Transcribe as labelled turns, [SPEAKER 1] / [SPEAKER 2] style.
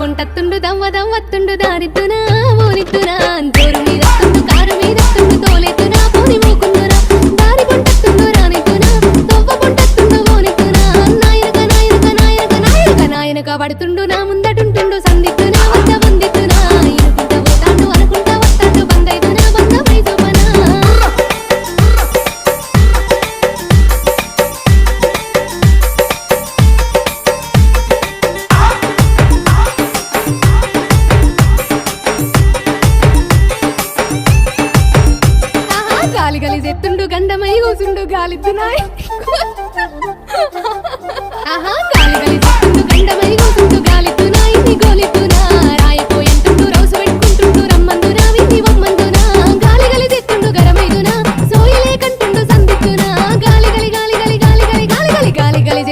[SPEAKER 1] కొంటత్తుండు దవ్వ దవ్వత్తుండు దారిద్దునా ఓనిత్తునా అంతోరు మీద కారు మీద వత్తుండు పోని మూకుందునా దారి కొంటత్తుండు రానిద్దునా దవ్వ కొంటత్తుండు ఓనిత్తునా నాయనక నాయనక నాయనక నాయనక నాయనక పడుతుండు నా ముందటుంటుండు సందిత్తునా ఎత్తుండు గండమై కూసుండు గాలిత్తున్నాయి ఆహా గాలి గాలి చెప్తుండు గండమై కూసుండు గాలిత్తున్నాయి నీ గోలిత్తున్నా రాయిపోయింటుండు రౌసు పెట్టుకుంటుండు రమ్మందు నావి నీ వమ్మందునా గాలి గాలి చెప్తుండు గరమైదునా సోయిలే కంటుండు సందిత్తునా గాలి గాలి గాలి గాలి గాలి గాలి గాలి గాలి గాలి గాలి